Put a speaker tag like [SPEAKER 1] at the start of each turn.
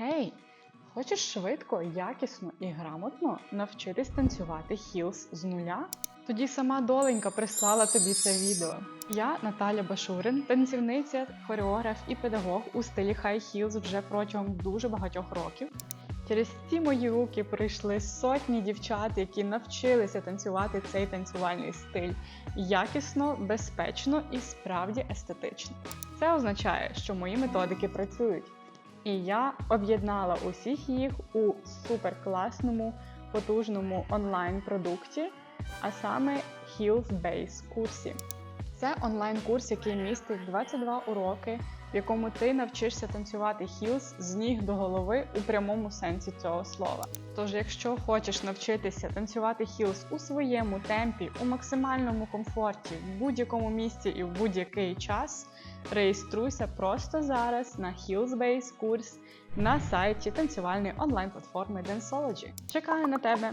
[SPEAKER 1] Гей, хочеш швидко, якісно і грамотно навчитись танцювати хілс з нуля? Тоді сама доленька прислала тобі це відео. Я Наталя Башурин, танцівниця, хореограф і педагог у стилі High Heels вже протягом дуже багатьох років. Через ці мої руки прийшли сотні дівчат, які навчилися танцювати цей танцювальний стиль якісно, безпечно і справді естетично. Це означає, що мої методики працюють. І я об'єднала усіх їх у суперкласному, потужному онлайн-продукті, а саме Heels Base курсі. Це онлайн-курс, який містить 22 уроки, в якому ти навчишся танцювати хілс з ніг до голови у прямому сенсі цього слова. Тож, якщо хочеш навчитися танцювати хілс у своєму темпі, у максимальному комфорті, в будь-якому місці і в будь-який час, реєструйся просто зараз на Hillsbase курс на сайті танцювальної онлайн-платформи Danceology. Чекаю на тебе!